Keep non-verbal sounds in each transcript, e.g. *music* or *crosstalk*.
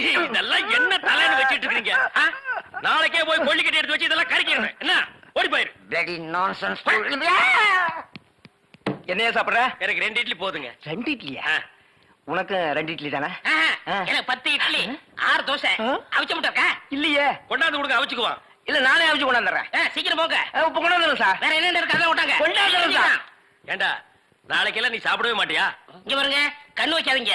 இதெல்லாம் என்ன தலைன்னு வச்சிட்டு இருக்கீங்க? நாளைக்கே போய் கொல்லிக்கட்டி எடுத்து வச்சு இதெல்லாம் கறிக்கிறேன். என்ன? ஓடி போயிரு. பிளடி நான்சென்ஸ் என்னையா சாப்பிடுற? எனக்கு ரெண்டு இட்லி போதுங்க. ரெண்டு இட்லியா. உனக்கு ரெண்டு இட்லி தானே. எனக்கு பத்து இட்லி ஆறு தோசை? அவிச்ச முட்டை இருக்கா? இல்லையே. கொண்டாந்து கொடுங்க அவிச்சுக்குவான் இல்ல நானே அவிச்சு கொண்டாந்துறேன். சீக்கிரம் போங்க. இப்ப கொண்டாந்துறேன் சார். வேற என்ன இருக்கு அதான் விட்டாங்க கொண்டாந்துறேன் சார். ஏண்டா நாளைக்கெல்லாம் நீ சாப்பிடவே மாட்டியா? இங்க பாருங்க கண்ணு வைக்காதீங்க.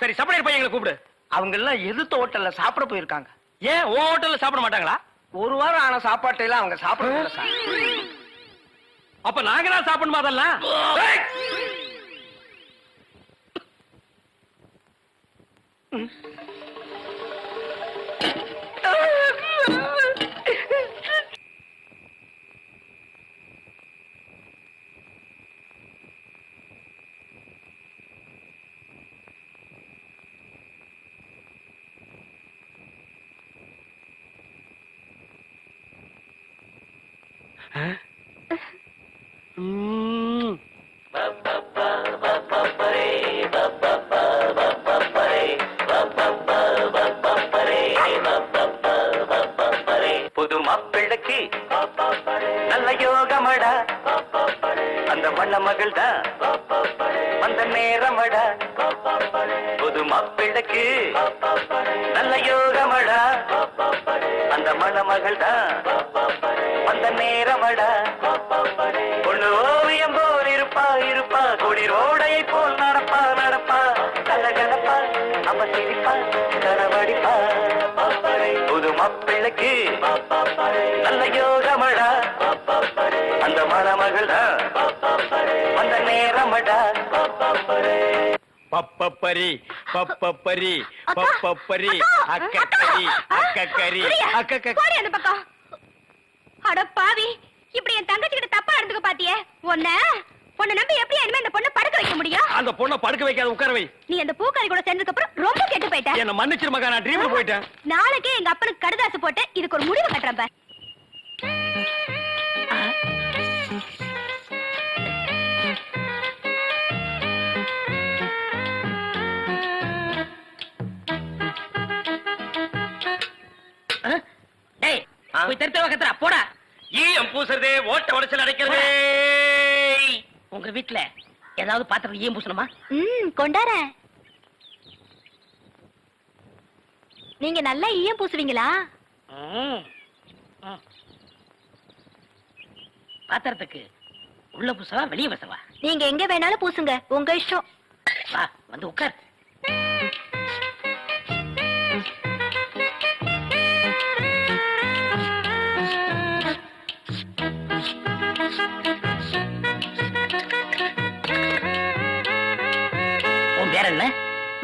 சரி சப்ளையர் பையங்களை கூப்பிடு. அவங்க எல்லாம் எதிர்த்த ஹோட்டல்ல சாப்பிட போயிருக்காங்க. ஏன்? ஓ ஹோட்டல்ல சாப்பிட மாட்டாங்களா? ஒரு வாரம் ஆன சாப்பாட்டை எல்லாம் அவங்க சாப்பிட அப்ப நாங்க தான் சாப்பிடணுமா அதெல்லாம்? ஏய்! ம். புது மாப்பிள்ளைக்கு நல்ல யோகமடா. அந்த மண்ண மகள் தான் அந்த நேரமடா. புது மாப்பிள்ளைக்கு நல்ல யோகமடா. அந்த மணமகள் தான் அந்த நேரமடா. அவ சிரிப்பா கரவடிப்பா புது மாப்பிள்ளைக்கு நல்ல யோகமடா. அந்த மணமகள் தான் அந்த நேரமடா பப்பப்பரி பப்பப்பரி பப்பப்பரி அக்கா, அக்கக்கரி அக்கா. அக்கக்கரி சூர்யா, அக்கக்க போடி அந்த பக்கம். அட பாவி இப்படி என் தங்கச்சி கிட்ட தப்பா நடந்துக்க பாத்தியே? உன்ன உன்னை நம்பி எப்படி இனிமே இந்த பொண்ணை படுக்க வைக்க முடியும்? அந்த பொண்ணை படுக்க வைக்காத உட்கார வை. நீ அந்த பூக்காரி கூட சேர்ந்ததுக்கு அப்புறம் ரொம்ப கெட்டு போயிட்ட. என்ன மன்னிச்சிரு மகா நான் ட்ரீம்ல போயிட்டேன். நாளைக்கே எங்க அப்பனுக்கு கடுதாசு போட்டு இதுக்கு ஒரு முடிவு கட்டுறேன் பார். டேய் போய் தெரு தெருவா கத்துறா? போடா. ஈயம் பூசுறதே ஓட்ட உடச்சல் அடைக்கிறதே. உங்க வீட்ல ஏதாவது பாத்திரம் ஈயம் பூசணுமா? ம் கொண்டாரேன். நீங்க நல்லா ஈயம் பூசுவீங்களா. பாத்திரத்துக்கு உள்ள பூசவா வெளிய பூசவா? நீங்க எங்க வேணாலும் பூசுங்க. உங்க இஷ்டம். வா வந்து உட்கார்.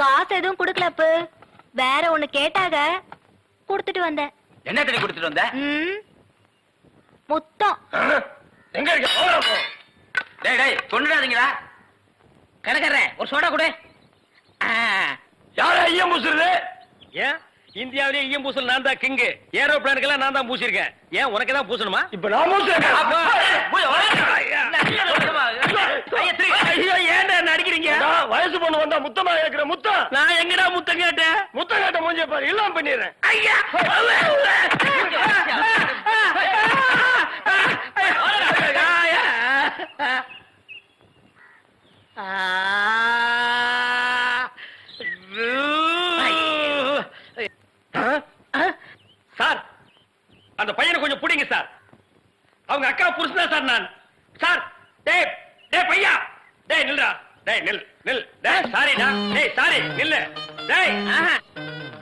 காசு எதுவும் கொடுக்கலப்பு வேற ஒண்ணு கேட்டாக கொடுத்துட்டு வந்தேன் என்ன தண்ணி கொடுத்துட்டு வந்த ம், முத்தம் எங்க இருக்க போடா போ. டேய் டேய் கொண்டுடாதீங்களா கடைக்காரரே ஒரு சோடா கொடு ஆ, யாரா ஈயம் பூசுறது ஏன் இந்தியாவிலேயே ஈயம் பூசல் நான் தான் கிங்கு ஏரோப்ளானுக்கெல்லாம் நான் தான் பூசிருக்கேன் ஏன் உனக்கு தான் பூசணுமா இப்ப நான் ஏன்டா நடிக்கிறீங்க பொண்ணு வந்தா முத்தமா இருக்கிற முத்தம் நான் எங்கடா முத்தம் கேட்டேன்? முத்தம் கேட்ட மூஞ்சிய பாரு எல்லாம் பண்ணிடுறேன். ஐயா! சார் அந்த பையனை கொஞ்சம் பிடிங்க சார். அவங்க அக்கா புருஷன் சார் நான். சார் டேய் டேய் பையா. டேய் நில்றா. டேய் நில் நில். டேய் சாரிடா டேய் சாரி நில்லு. டேய்.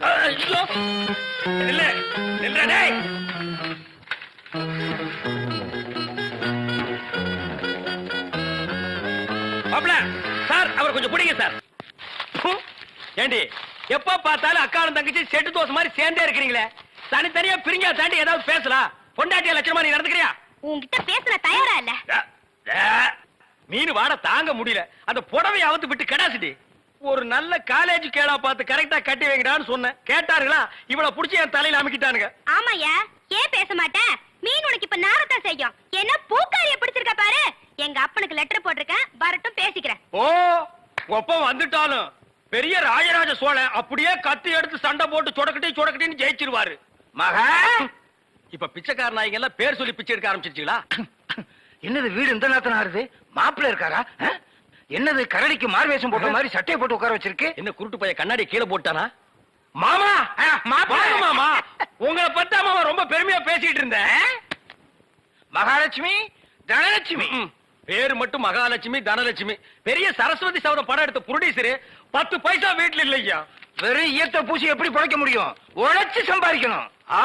ஐயோ. நில்லு. நில்றா டேய். மாப்ள சார் அவர் கொஞ்சம் பிடிங்க சார். ஏண்டி எப்ப பார்த்தாலும் அக்காலும் தங்கச்சி செட்டு தோசை மாதிரி சேர்ந்தே இருக்கிறீங்களே. தனித்தனியா பிரிஞ்சா தாண்டி ஏதாவது பேசலாம். பொண்டாட்டிய லட்சணமா நீ நடந்துக்கிறியா? உன்கிட்ட பேசுற தயாரா இல்ல? டே, டே. மீன் வாட தாங்க முடியல. அந்த புடவை அவுத்து விட்டு கடாசிட்டி. ஒரு நல்ல காலேஜ் கேளா பார்த்து கரெக்டா கட்டி வைங்கடான்னு சொன்னேன். கேட்டாருங்களா இவள புடிச்சு என் தலையில அமுக்கிட்டானுங்க. ஆமாயா ஏன் பேச மாட்டேன் மீன் உனக்கு இப்ப நாரத்தான் செய்யும். என்ன பூக்காரிய பிடிச்சிருக்க பாரு. எங்க அப்பனுக்கு லெட்டர் போட்டிருக்கேன். வரட்டும் பேசிக்கிறேன். ஓ ஒப்பம் வந்துட்டாலும். பெரிய ராஜராஜ சோழன் அப்படியே கத்தி எடுத்து சண்டை போட்டு சொடக்கட்டி சொடக்கட்டின்னு ஜெயிச்சிருவாரு. மகா! *laughs* இப்ப பிச்சைக்கார நாய்ங்க எல்லாம் பேர் சொல்லி பிச்சை எடுக்க ஆரம்பிச்சிருச்சீங்களா? என்னது வீடு இந்த நேரத்துல ஆறுது மாப்பிள்ள இருக்காரா? என்னது கரடிக்கு மார்வேஷம் போட்ட மாதிரி சட்டையை போட்டு உட்கார வச்சிருக்கு? என்ன குருட்டு பைய கண்ணாடி கீழே போட்டானா? மாமா! மாப்பிள்ளை. மாமா. உங்களை பத்தா மாமா ரொம்ப பெருமையா பேசிட்டு இருந்தேன். மகாலட்சுமி தனலட்சுமி. பேரு மட்டும் மகாலட்சுமி தனலட்சுமி. பெரிய சரஸ்வதி சபதம் படம் எடுத்த புரொடியூசரு பத்து பைசா வீட்டுல இல்லையா? வெறும் ஈயத்தை பூசி எப்படி பிழைக்க முடியும்? உழைச்சு சம்பாதிக்கணும். ஆ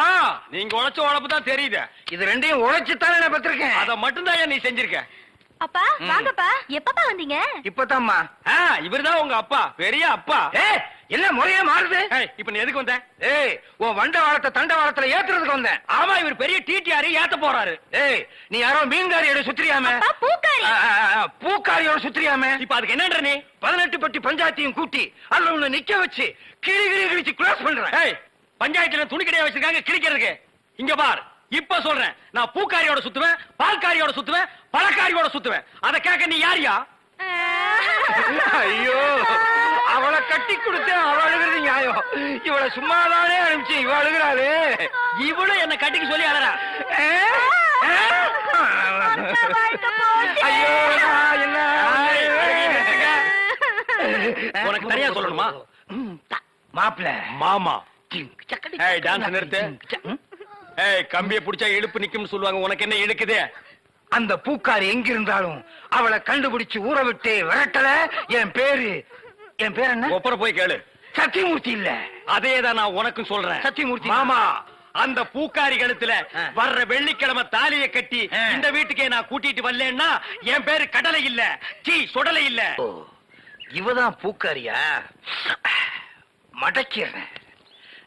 நீங்க உழைச்ச உழைப்பு தான் தெரியுது. இது ரெண்டையும் உழைச்சு தானே நான் பெற்றிருக்கேன். அத மட்டும் தான் நீ செஞ்சிருக்க. அப்பா வாங்கப்பா. எப்பப்பா வந்தீங்க? இப்பதாம்மா ஆ, இவர்தான் உங்க அப்பா. பெரிய அப்பா. ஏ என்ன முறையே மாறுது? ஏய், இப்ப நீ எதுக்கு வந்த? ஏய் உன் வண்ட வாரத்தை தண்ட வாரத்துல ஏத்துறதுக்கு வந்தேன். ஆமா இவர் பெரிய டிடிஆர் ஏத்த போறாரு. ஏய் நீ யாரோ மீன்காரியோட சுத்திரியாம? அப்பா பூக்காரி. பூக்காரியோட சுத்திரியாம? இப்ப அதுக்கு என்னன்ற நீ? பதினெட்டு பட்டி பஞ்சாயத்தையும் கூட்டி அதுல உன்னை நிக்க வச்சு கிளி கிளி கிழிச்சு க்ளோஸ் பண்றேன். ஏய் பஞ்சாயத்துல துணி கடையா வச்சிருக்காங்க கிழிக்கிறதுக்கு. இங்க பார் இப்ப சொல்றேன். நான் பூக்காரியோட சுத்துவேன் பால்காரியோட சுத்துவேன் பழக்காரியோட சுத்துவேன். அத கேட்க நீ யாரியா? ஐயோ அவளை கட்டி கொடுத்து அவ அழுகிறது நியாயம். இவளை சும்மாதானே அனுப்பிச்சு இவ அழுகிறாளே. இவளும் என்ன கட்டிக்கு சொல்லி அழறா? ஐயோ என்ன உனக்கு தனியா சொல்லணுமா? மாப்பிள்ள. மாமா. ஏய் டான்ஸ் நிறுத்து. ஏய் கம்பிய புடிச்சா இழுப்பு நிக்கும்னு சொல்லுவாங்க. உனக்கு என்ன இழுக்குது? அந்த பூக்காரி எங்க இருந்தாலும் அவளை கண்டுபிடிச்சு ஊற விட்டு விரட்டல. என் பேரு என் பேர் என்ன? ஒப்பர போய் கேளு. சத்தியமூர்த்தி இல்ல. அதே தான் நான் உனக்கும் சொல்றேன். சத்தியமூர்த்தி. மாமா அந்த பூக்காரி கழுத்துல. வர்ற வெள்ளிக்கிழமை தாலிய கட்டி. இந்த வீட்டுக்கே நான் கூட்டிட்டு வரலன்னா என் பேரு கடலை இல்ல சீ சுடலை இல்ல. இவதான் பூக்காரியா? மடக்கிறேன்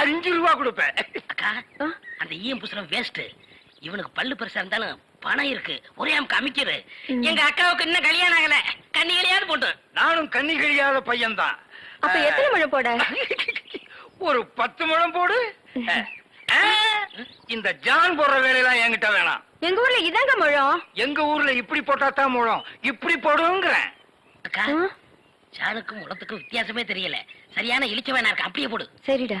அஞ்சு ரூபா கொடுப்பேன். அக்கா அந்த ஈயம் புசுரம் வேஸ்ட் இவனுக்கு பல்லு பெருசா இருந்தாலும் பணம் இருக்கு. ஒரே அமுக்கு அமைக்கிறது எங்க அக்காவுக்கு இன்னும் கல்யாணம் ஆகல. கண்ணிகளையாவது போட்டு. நானும் கண்ணி கழியாத பையன்தான். அப்ப எத்தனை முழம் போட? ஒரு பத்து முழம் போடு. இந்த ஜான் போடுற வேலையெல்லாம் என்கிட்ட வேணாம். எங்க ஊர்ல இதாங்க முழம்? எங்க ஊர்ல இப்படி போட்டா தான் முழம். இப்படி போடுங்கிறேன். அக்கா சாணுக்கும் உலத்துக்கும் வித்தியாசமே தெரியல. சரியான இழிச்ச வேணா இருக்கு. அப்படியே போடு. சரிடா.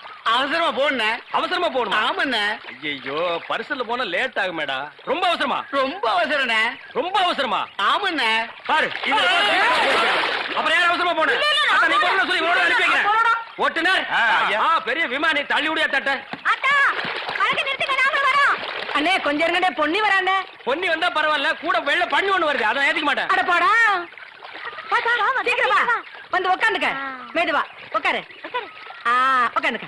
அவசரமா போன அவசரமா போகணுமா ஆமாண்ண. ஐயோ பரிசல்ல போனா லேட் ஆகுமேடா. ரொம்ப அவசரமா? ரொம்ப அவசரண்ண. ரொம்ப அவசரமா? ஆமாண்ண. பாரு இது அப்புறம் யார் அவசரமா போன நீ போறேன்னு சொல்லி இவனோட அனுப்பி வைக்கிறேன். ஓட்டுனர். பெரிய விமானி தள்ளி விடியா தட்ட அண்ணே கொஞ்சம் இருங்கடே பொன்னி வரானே பொன்னி வந்தா பரவாயில்ல கூட வெள்ள பண்ணி ஒண்ணு வருது அதை ஏத்துக்க மாட்டேன். அட போடா. சீக்கிரம் வா. வந்து உட்காந்துக்க மேதுவா உட்காரு ஆ உட்காந்துக்க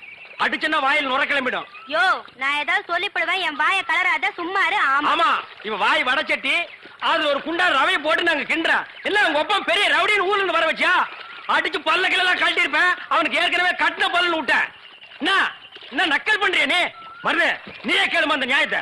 அடிச்சுன்னா வாயில் நுர கிளம்பிடும். யோ நான் ஏதாவது சொல்லிப்படுவேன் என் வாய கலராத சும்மா இரு ஆமா. ஆமா இவன் வாய் வடச்சட்டி அதுல ஒரு குண்டா ரவையை போட்டு நாங்க கிண்டுறோம் இல்ல உங்க ஒப்பம் பெரிய ரவுடின்னு ஊர்ல இருந்து வர வச்சியா அடிச்சு பல்ல கிளெல்லாம் கழட்டி இருப்பேன் அவனுக்கு ஏற்கனவே கட்டின பல்லுன்னு விட்டேன். என்ன என்ன நக்கல் பண்றிய நீ? மருது நீயே கேளுமா அந்த நியாயத்தை.